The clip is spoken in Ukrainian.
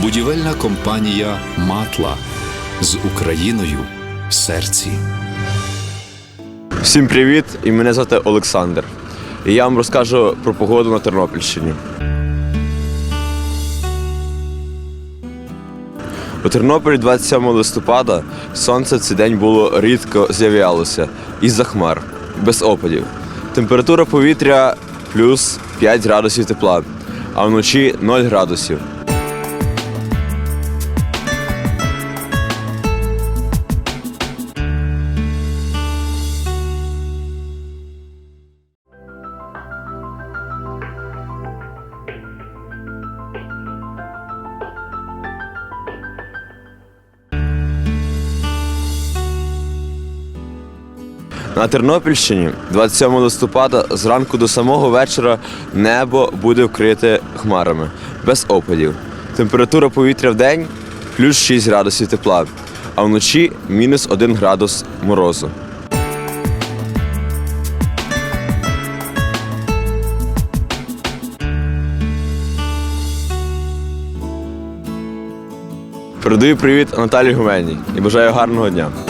Будівельна компанія Матла з Україною в серці. Всім привіт! І мене звати Олександр. І я вам розкажу про погоду на Тернопільщині. У Тернополі 27 листопада сонце цей день було рідко з'являлося із-за хмар, без опадів. Температура повітря плюс 5 градусів тепла, а вночі 0 градусів. На Тернопільщині 27 листопада зранку до самого вечора небо буде вкрите хмарами без опадів. Температура повітря в день плюс 6 градусів тепла, а вночі мінус 1 градус морозу. Передаю привіт Наталії Гуменній і бажаю гарного дня.